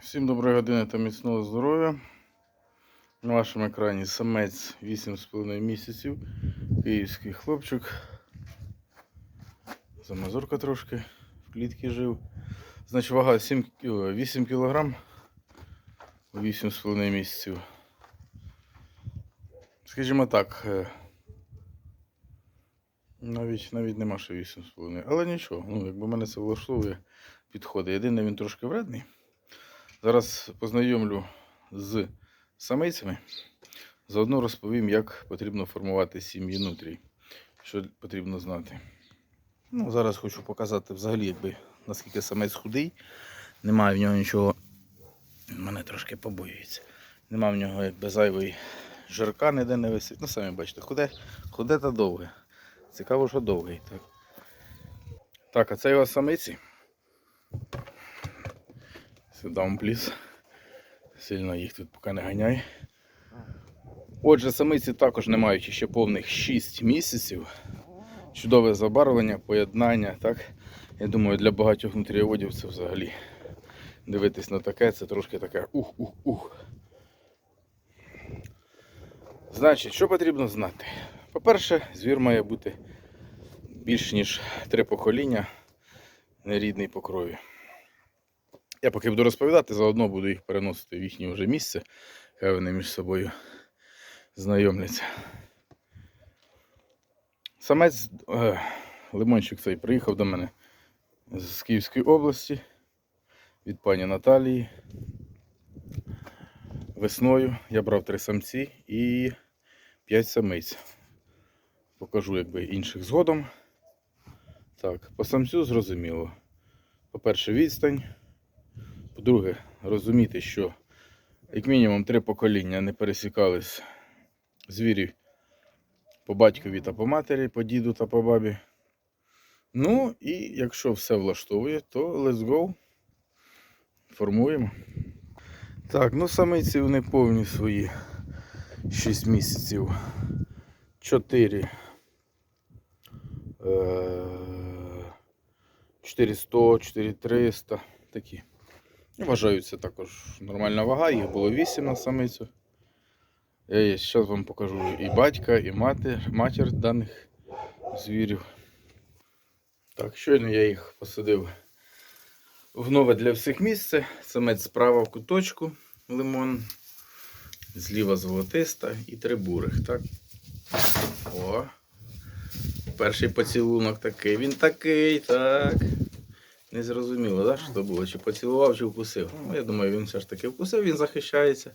Всім доброї години та міцного здоров'я. На вашому екрані самець 8,5 місяців. Київський хлопчик. Замазурка трошки, в клітці жив. Значить, вага 7, 8 кг. 8,5 місяців. Скажімо так, е, навіть, навіть нема ще 8,5. Але нічого, ну, якби мене це влаштовує, підходить. Єдине, він трошки вредний. Зараз познайомлю з самицями. Заодно розповім, як потрібно формувати сім'ї нутрій. Що потрібно знати. Ну, зараз хочу показати взагалі, якби, наскільки самець худий. Немає в нього нічого. Мене трошки побоюється. Нема в нього якби зайвої жирка ніде не висить. Ну, самі бачите, худе, худе та довге. Цікаво, що довгий. Так, так а це його самиці. Сюди, пліс. Сильно їх тут поки не ганяй. Отже, самиці також не мають ще повних 6 місяців. Чудове забарвлення, поєднання. Так? Я думаю, для багатьох нутрієводів це взагалі дивитись на таке, це трошки таке ух-ух-ух. Значить, що потрібно знати? По-перше, звір має бути більш ніж три покоління нерідний по крові. Я поки буду розповідати, заодно буду їх переносити в їхнє вже місце, хай вони між собою знайомляться. Самець е, лимончик цей приїхав до мене з Київської області від пані Наталії. Весною я брав три самці і п'ять самиць. Покажу якби інших згодом. Так, по самцю зрозуміло. По-перше, відстань. По-друге, розуміти, що як мінімум три покоління не пересікались звірі по батькові та по матері, по діду та по бабі. Ну і якщо все влаштовує, то let's go. Формуємо. Так, ну самиці вони повні свої 6 місяців. 4. Е, 400, 4300 такі. І Вважаються також нормальна вага, їх було 8 на самицю. Я зараз вам покажу і батька, і матір, матір даних звірів. Так, щойно я їх посадив в нове для всіх місце. Самець справа в куточку лимон, зліва золотиста і три бурих. Так? О. Перший поцілунок такий. Він такий, так. Не зрозуміло, да, що це було? Чи поцілував, чи вкусив. Ну, я думаю, він все ж таки вкусив, він захищається.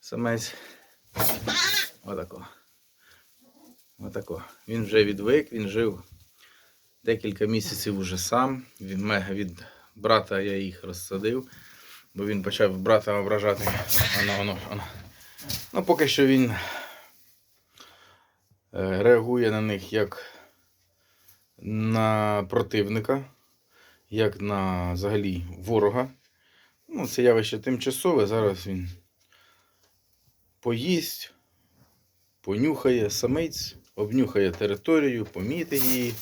Самець. Отако. Отако. Він вже відвик, він жив декілька місяців уже сам. Він мега від брата я їх розсадив, бо він почав брата ображати. Оно, оно, оно. Ну, поки що він е, реагує на них як на противника як на взагалі ворога. Ну, це явище тимчасове. Зараз він поїсть, понюхає самиць, обнюхає територію, помітить її.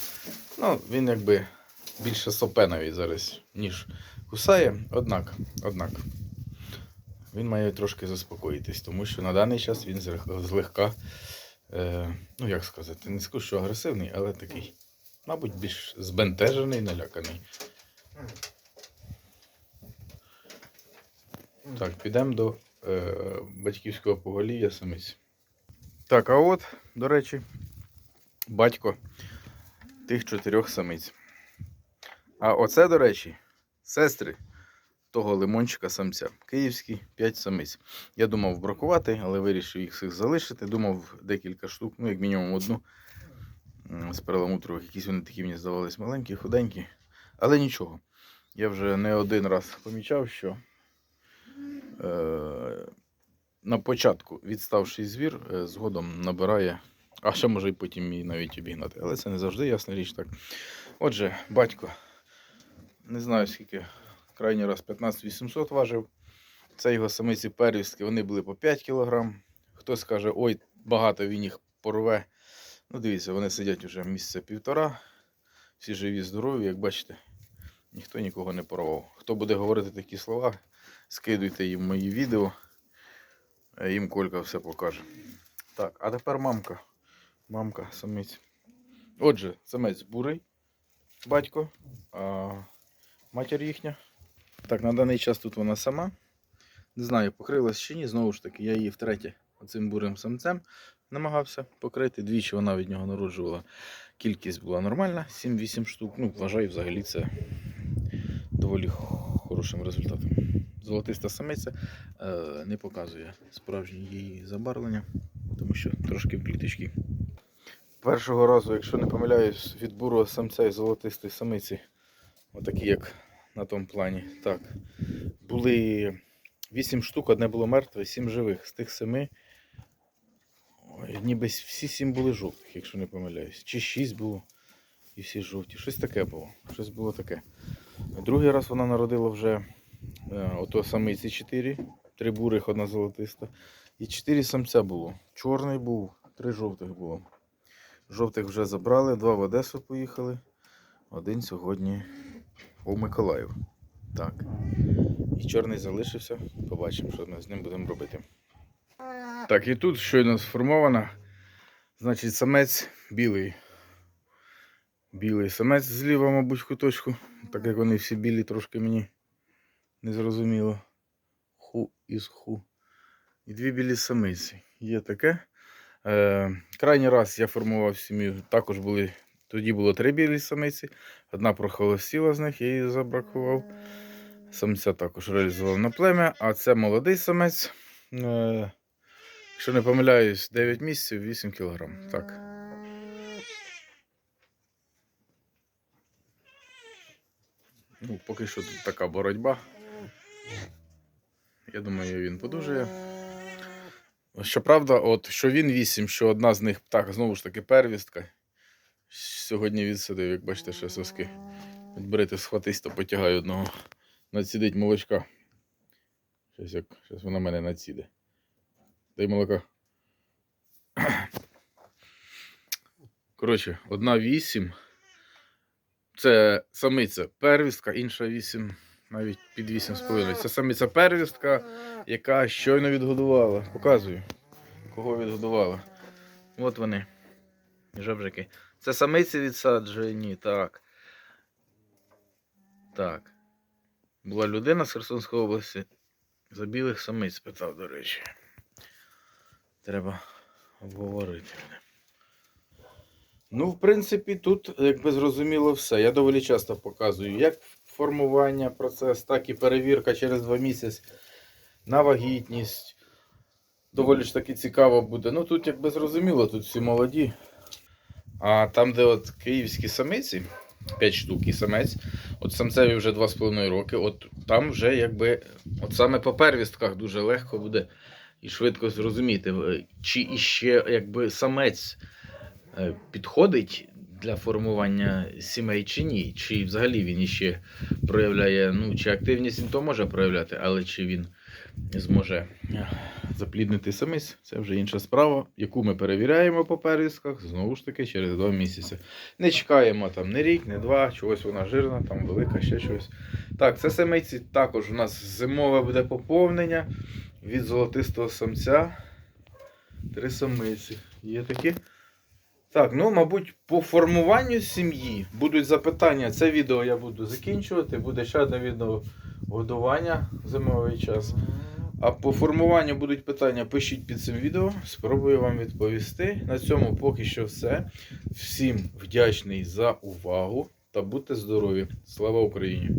Ну, він якби більше сопе навіть зараз, ніж кусає. Однак, однак, він має трошки заспокоїтись, тому що на даний час він злегка, е, ну як сказати, не скажу, що агресивний, але такий, мабуть, більш збентежений, наляканий. Так, підемо до е, батьківського поголів'я самиць. Так, а от, до речі, батько тих чотирьох самиць. А оце, до речі, сестри того лимончика самця. Київські 5 самиць. Я думав бракувати, але вирішив їх всіх залишити. Думав декілька штук, ну, як мінімум одну з перламутрових. Якісь вони такі мені здавались маленькі, худенькі. Але нічого. Я вже не один раз помічав, що е, на початку відставший звір е, згодом набирає, а ще може і потім і навіть обігнати. Але це не завжди ясна річ так. Отже, батько, не знаю скільки, крайній раз 15 800 важив. Це його самиці первістки, вони були по 5 кг. Хтось каже, ой, багато він їх порве. Ну, дивіться, вони сидять вже місяця півтора. Всі живі, здорові, як бачите, ніхто нікого не порвав. Хто буде говорити такі слова, скидуйте їм мої відео. Е, Їм Колька все покаже. Так, а тепер мамка. Мамка, самець. Отже, самець бурий, батько, а матір їхня. Так, на даний час тут вона сама. Не знаю, покрилась чи ні. Знову ж таки, я її втретє оцим бурим самцем намагався покрити. Двічі вона від нього народжувала. Кількість була нормальна, 7-8 штук. Ну, вважаю, взагалі це доволі хорошим результатом. Золотиста самиця е, не показує справжнє її забарвлення, тому що трошки пліточки. Першого разу, якщо не помиляюсь, від бурого самця і золотистої самиці, отакі як на тому плані. Так, були 8 штук, одне було мертве, 7 живих. З тих 7 Ой, ніби всі 7 були жовтих, якщо не помиляюсь. Чи 6 було і всі жовті. Щось таке було. Щось було таке. Другий раз вона народила вже е, ото самиці 4, три бурих, одна золотиста. І 4 самця було. Чорний був, три жовтих було. Жовтих вже забрали, два в Одесу поїхали. Один сьогодні у Миколаїв. Так. І чорний залишився. Побачимо, що ми з ним будемо робити. Так, і тут щойно сформована. Значить, самець білий. Білий самець зліва, мабуть, куточку. Так як вони всі білі, трошки мені незрозуміло. Ху із ху. І дві білі самиці. Є таке. Е, крайній раз я формував сім'ю. Також були. Тоді було три білі самиці. Одна прохолостіла з них, я її забракував. Самця також реалізував на плем'я, а це молодий самець. Е, якщо не помиляюсь, 9 місяців, 8 кг. Так. Ну, поки що тут така боротьба. Я думаю, він подужає. Щоправда, от що він 8, що одна з них так, знову ж таки, первістка. Сьогодні відсидив, як бачите, ще соски. От берете схватись, то потягаю одного. Надсідить молочка. Щось як. Щось вона мене надсіде. Дай молока. Коротше, одна 8. Це самиця первістка, інша 8, навіть під 8,5. Це самиця первістка, яка щойно відгодувала. Показую, кого відгодувала. От вони. Жабжики. Це самиці відсаджені, так. Так. Була людина з Херсонської області. За білих самиць питав, до речі. Треба обговорити. Ну, в принципі, тут, якби зрозуміло, все. Я доволі часто показую як формування процес, так і перевірка через два місяці на вагітність. Доволі ж таки цікаво буде. Ну тут, якби зрозуміло, тут всі молоді. А там, де от київські самиці, 5 штук і самець, от самцеві вже 2,5 роки, от там вже якби, от саме по первістках дуже легко буде і швидко зрозуміти, е, чи іще якби самець е, підходить для формування сімей чи ні, чи взагалі він іще проявляє, ну, чи активність він то може проявляти, але чи він зможе запліднити самець, це вже інша справа, яку ми перевіряємо по первістках, знову ж таки, через два місяці. Не чекаємо там не рік, не два, чогось вона жирна, там велика, ще щось. Так, це самиці також у нас зимове буде поповнення від золотистого самця. Три самиці. Є такі. Так, ну, мабуть, по формуванню сім'ї будуть запитання. Це відео я буду закінчувати. Буде ще одне відео годування в зимовий час. А по формуванню будуть питання, пишіть під цим відео, спробую вам відповісти. На цьому поки що все. Всім вдячний за увагу та будьте здорові. Слава Україні!